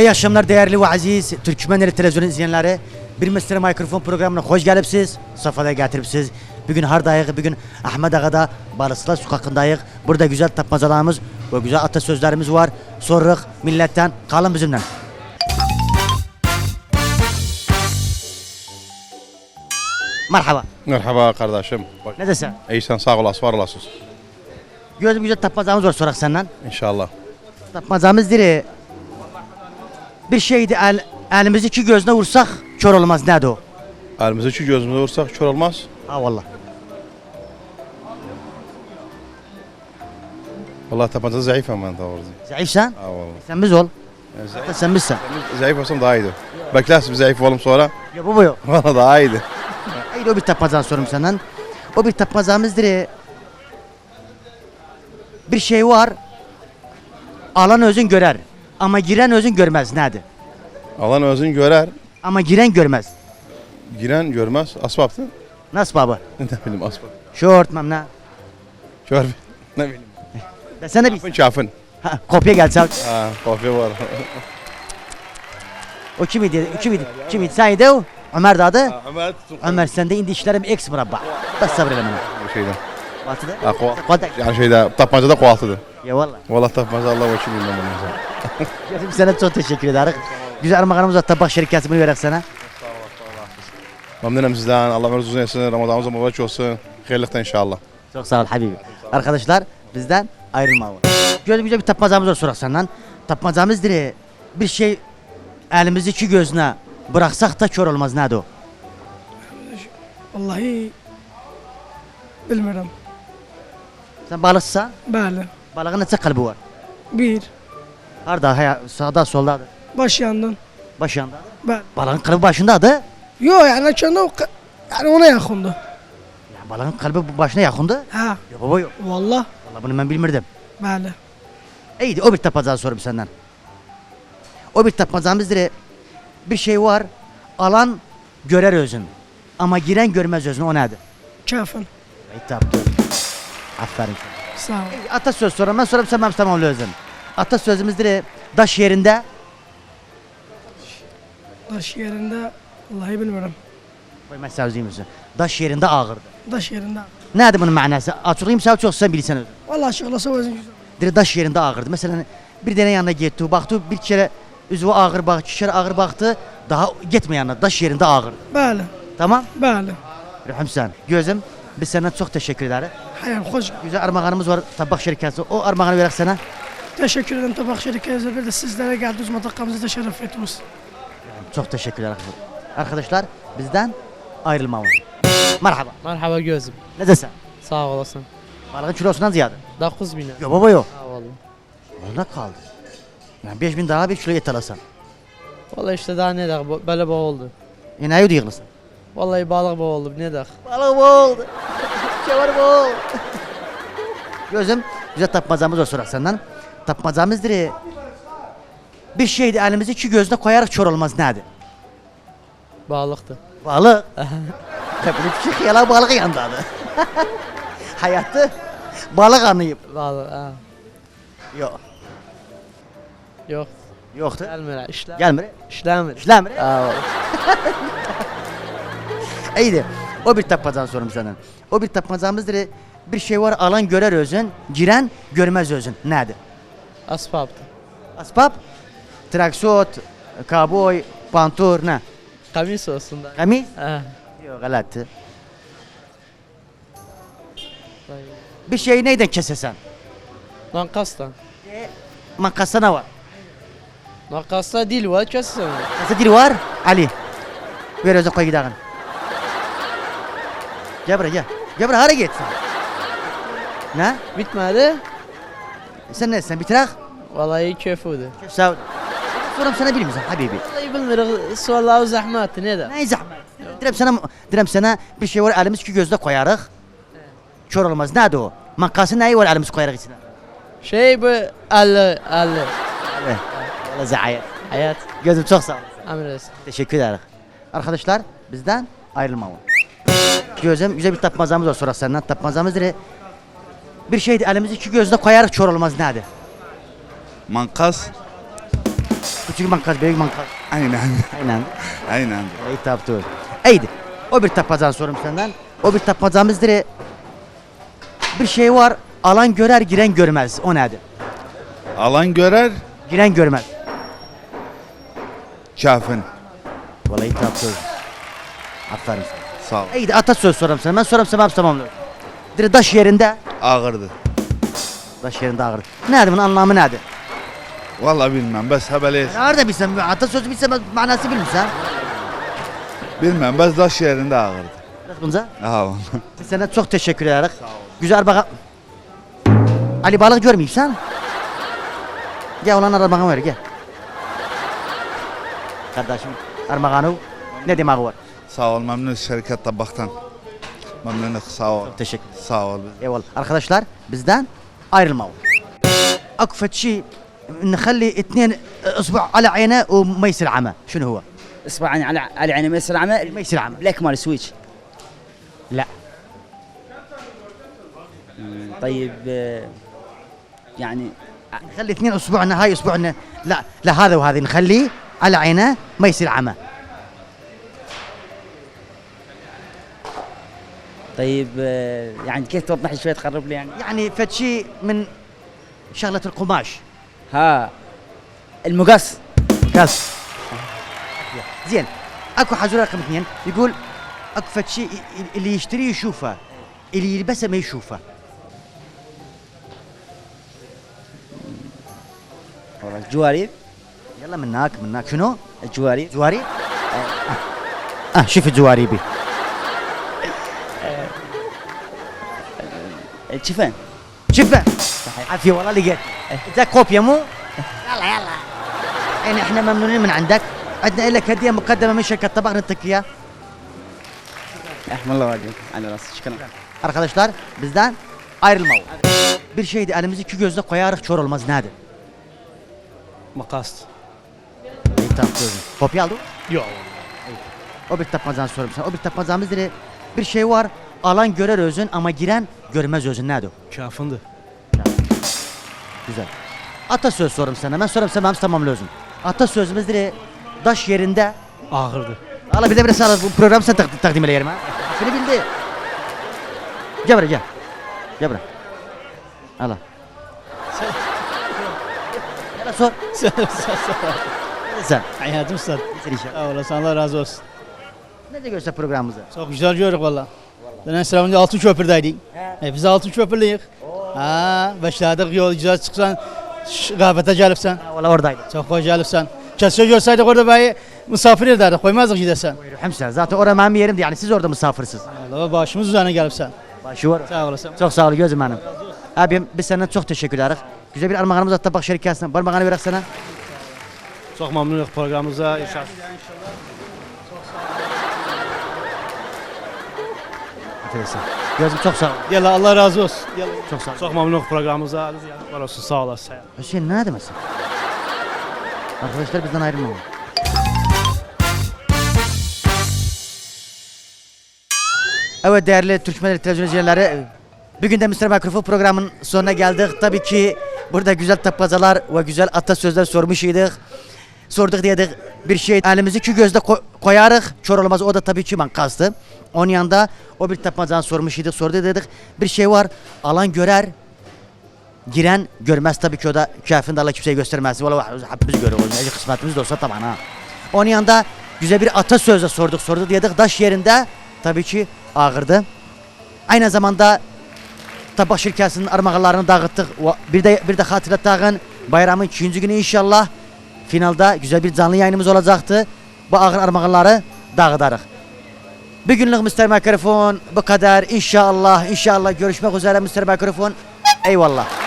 İyi akşamlar değerli ve aziz Türkmenleri televizyon izleyenleri. Bir Mesele Mikrofon programına hoş gelipsiz. Safhada getiripsiz. Bugün hardayıq, bugün Ahmet Ağa'da Balısılar sokakındayıq. Burada güzel tapmacalarımız ve güzel atasözlerimiz var. Soruruz milletten. Kalın bizimle. Merhaba. Merhaba kardeşim. Ne desen? İyisin sağ olasın var olasın. Gözüm güzel tapmacamız var sorak senden. İnşallah. Tapmacamız diri. Bir şeydi el, elimizi iki gözüne vursak kör olmaz. Nedir o? Elimizi iki gözümüze vursak kör olmaz. Ha valla. Vallahi tabanca zayıfım ben doğrusu. Zayıfsan Ha vallahi. sen biz ol. Yani Hatta zayıf, sen bizsen. zayıf olsam daha iyiydi. Beklersin zayıf olalım sonra. Ya bu bu yok. Valla daha iyiydi. Hayır o bir tapmazan sorum senden. O bir tapmazamızdır. e, Bir şey var. Alan özün görer. Ama giren özün görmez. Nedir? Alan özün görer. Ama giren görmez. Giren görmez. Asbaptı. Nasıl baba? Ne bileyim asbap. Şort mamna. Kör. ne bileyim. Desene bir. Çafın çafın. Ha, kopya gelse. Ha kopya var. O kimiydi? O kimiydi? Kimiydi? Sen idi o? Ömer de adı. Ahmet. Ömer sende indi işlerim eks murabba. Bas sabır ele Bir şeyden. Batıda. Ha, kova- Kodak. Yani şeyde tapmancada kualtıdır. Ya valla. Vallahi tapmanca Allah vekil bilmem bunu. Gözüm sana çok teşekkür ederiz. Güzel armağanımız var. Tabak şirketi bunu vererek sana. Memnunum sizden. Allah ömrünüz uzun etsin. Ramazanınız mübarek olsun. Hayırlıkla inşallah. Çok sağ ol Habibi. Arkadaşlar bizden ayrılma. Gözüm güzel bir tapmacamız var sorak senden. Tapmacamız dire bir şey elimizi iki gözüne bıraksak da kör olmaz. Nedir o? Vallahi bilmirəm. Sen balıksan, Bəli. balığın neçə kalbi var? Bir Harda, haya, sağda, soldadır. baş yandan. Baş yandadır. Bəli. Balığın kalbi başındadır. Yo, yəni kəndə o q- yəni ona yaxındır. Ya balığın kalbi başına yakındı. Hə, Yok baba yok. vallah. Vallahi bunu ben bilmirdim. Bəli. İyiydi o bir tapmacağı sorum senden. O bir tapmacamızdır. Bir şey var. Alan görer özün. Ama giren görmez özün. O nedir? Kəfin. İyi tapdın. Aferin. Sağ ol. Atasöz sorum. Ben sorum sen ben tamam özün. Atasözümüzdür. Daş yerinde Daş yerində vallahi ben sevdiğim özün. Daş yerinde ağırdı. Daş yerində. Nedir bunun manası? Açıklayayım sen çok sen bilirsen özün. Vallahi aşıqlasa özün güzel. Dire daş yerinde ağırdı. Mesela bir tane yanına gitti. Baktı bir kere üzvü ağır baktı. iki kere ağır baktı. Daha gitme yanına. Daş yerinde ağırdı. Bəli. Tamam. Bəli. Rəhim sən. Gözüm biz senden çok teşekkür ederiz. Hayır, xoş. Güzel armağanımız var tabak şirketi. O armağanı verək sənə. Təşəkkür edirəm Tabaq şirkətinizə bir də sizlərə gəldiniz, mataqamızı da şərəf etdiniz. Çok teşekkür ederiz. Arkadaşlar bizden ayrılmayın. Merhaba. Merhaba gözüm. Ne desen? Sağ olasın. Balığın kilosundan ziyade. 9 bin. Yo baba yo. Sağ olun. Onda kaldı. Yani 5000 daha bir kilo et alasan. Vallahi işte daha ne daha böyle bu oldu. Yine ayı yığılsın. Vallahi balık bu oldu ne daha. Balık bu oldu. Şevar bu oldu. Gözüm güzel tapmacamız var sorak senden. Tapmacamızdır. Bir şeydi elimizi iki gözüne koyarak kör olmaz nedir? Balıktı. Balık. Bunu küçük xiyala balığı yandadır. Hayatı balık anlayıp. Balık ha. Yok. Yok. Yoktu. Gelmir. İşler. Gelmir. İşlemir. İşlemir. Ha. İyiydi. O bir tapmacan sorum senden. O bir tapmacamızdır. Bir şey var alan görer özün, giren görmez özün. Nedir? Asfaltı. Asbab, traksot, kaboy, pantur, ne? Kamis olsun da. Kamis? Ha. Yok, galattı. Bir şeyi neyden kesesen? Makastan. Makasta ne var? Makasta dil var kesin. Nasıl dili var? Ali. Ver özün koy gidelim. Gel buraya gel. Gel buraya hara gitsin. Ne? Bitmedi. Sen ne? Sen bitirak? Vallahi. Sağ ol. Sorum sana bilir misin Habibi? Vallahi bilmiyorum. Suallahu zahmeti ne daha. Ne zahmet? Direm sana, direm sana bir şey var elimiz iki gözde koyarıq. Kör olmaz. Nedir o? Makası neyi var elimiz koyarıq içine? Şey bu 50 50. Evet. Valla zahayet. Hayat. Gözüm çok sağ ol. Emresin. Teşekkür ederiz. Arkadaşlar bizden ayrılmayın. Gözüm güzel bir tapmazamız var sonra senden. Tapmazamız dire. Bir şeydi elimizi iki gözde koyarıq kör olmaz nedir? Mankas Küçük mankaz, büyük mankaz. Aynen. Aynen. Aynen. İyi taptı. Eydi. O bir tapmacan sorum senden. O bir tapmacamızdır. e, Bir şey var. Alan görer, giren görmez. O nedir? Alan görer, Giren görmez. kafin. Vallahi taptı. Aferin sana. Sağ ol. İyiydi atasöz sorum sana. Ben sorum sana tamamlıyorum. Dire daş yerinde. Ağırdı. Daş yerinde ağır. Nedir bunun anlamı nedir? Vallahi bilmem. Bes habeli. Nerede bilsem, atasözü bilsem manası bilmişsen. Bilmem. Bes daş yerinde ağırdı. Bunca. Ha vallahi. Sana çok teşekkür ederiz. Güzel baka. Ali balık görmeyeyim sen. Gel olan armağan ver gel. Kardeşim armağanı ne demek var? Sağ ol. Memnun şirket tabaktan. Memnunum. Sağ ol. Teşekkür. Sağ ol. Eyvallah. Arkadaşlar bizden. أكفت شيء نخلي اثنين اصبع على عينه وما يصير عمى شنو هو؟ اصبعا على على عيني ما يصير عمى ما يصير عمى بلاك مال سويتش لا طيب يعني نخلي اثنين اصبعنا هاي اصبعنا لا لا هذا وهذا نخليه على عينه ما يصير عمى طيب آه، يعني كيف توضح لي شوي تقرب لي يعني؟ يعني فد شيء من شغلة القماش. ها المقص. قص. زين أكو حجر رقم اثنين يقول أكو فد شيء اللي يشتريه يشوفه اللي يلبسه ما يشوفه. والله الجواريب يلا مناك مناك. شنو؟ الجواريب جواري؟ آه. شوف الجواريبي الجفن شوفه عافية والله لقيت جاك كوبيا مو؟ يلا يلا يعني احنا ممنونين من عندك عندنا لك هدية مقدمة من شركة طبق نعطيك اياها رحم الله والديك على راسي شكرا Arkadaşlar bizden ayrılma var. Bir şeydi elimizi iki gözle koyarık kör olmaz nedir? Makas. İyi tamam sözüm. Kopya aldı. Yok. O bir tapmazan sorum sana. O bir tapmazamızdır. Bir şey var. Alan görer özün ama giren görmez özün nedir? o? Kafındı. Güzel. Atasöz sorum sana. Ben sorum sana ben tamamla özün. Atasözümüzdür. Daş yerinde. Ağırdı. Allah bir de bir sağ bu programı sen tak- takdim edelim ha. Seni bildi. Gel buraya gel. Gel buraya. Allah. Gel sor. Sen sen Sen. Hayatım sen. Sen inşallah. Sağ olasın Allah razı olsun. Ne de göster programımızı. Çok güzel gördük valla. Dönen sıramında altın köprüdeydik. E biz altın köprülüyük. Ha, başladık yol güzel çıksan gafete gelipsen. Valla oradaydı. Çok hoş gelipsen. Keşke görseydik orada beni misafir ederdik. Koymazdık gidesen. Buyurun sen. Zaten orada benim yerimdi yani siz orada misafirsiniz. Allah başımız üzerine gelipsen. Başı var. Sağ olasın. Çok sağ ol gözüm benim. Abim biz senden çok teşekkür ederiz. Güzel bir armağanımız hatta bak şirketine. Parmağını verek sana. Çok memnunum programımıza. İnşallah. Affedersin. Gözüm çok sağ ol. Gel Allah razı olsun. Gel. Çok sağ ol. Çok memnunum programımıza. Var olsun sağ olasın. Hüseyin ne demesin? Arkadaşlar bizden ayrılmamalı. Evet değerli Türkmen televizyon izleyenleri Bugün de Mr. Mikrofon programının sonuna geldik. Tabii ki burada güzel tapmacalar ve güzel atasözler sormuş idik. Sorduk dedik bir şey elimizi iki gözde ko- koyarık kör olmaz o da tabii ki mankazdı. Onun yanında o bir tapmacanı sormuş idik sordu dedik bir şey var alan görer giren görmez tabii ki o da kıyafetinde Allah kimseye göstermez. Valla hepimiz görüyoruz. Nece kısmetimiz de olsa tamam ha. Onun yanında güzel bir atasözle sorduk sordu dedik. Daş yerinde tabii ki ağırdı. Aynı zamanda tabak şirketinin armağanlarını dağıttık. Ve Bir de bir de hatırlatağın bayramın 2. günü inşallah finalda güzel bir canlı yayınımız olacaktı. Bu ağır armağanları dağıtarız. Bugünlük Mr. Mikrofon bu kadar. İnşallah inşallah görüşmek üzere Mr. Mikrofon. Eyvallah.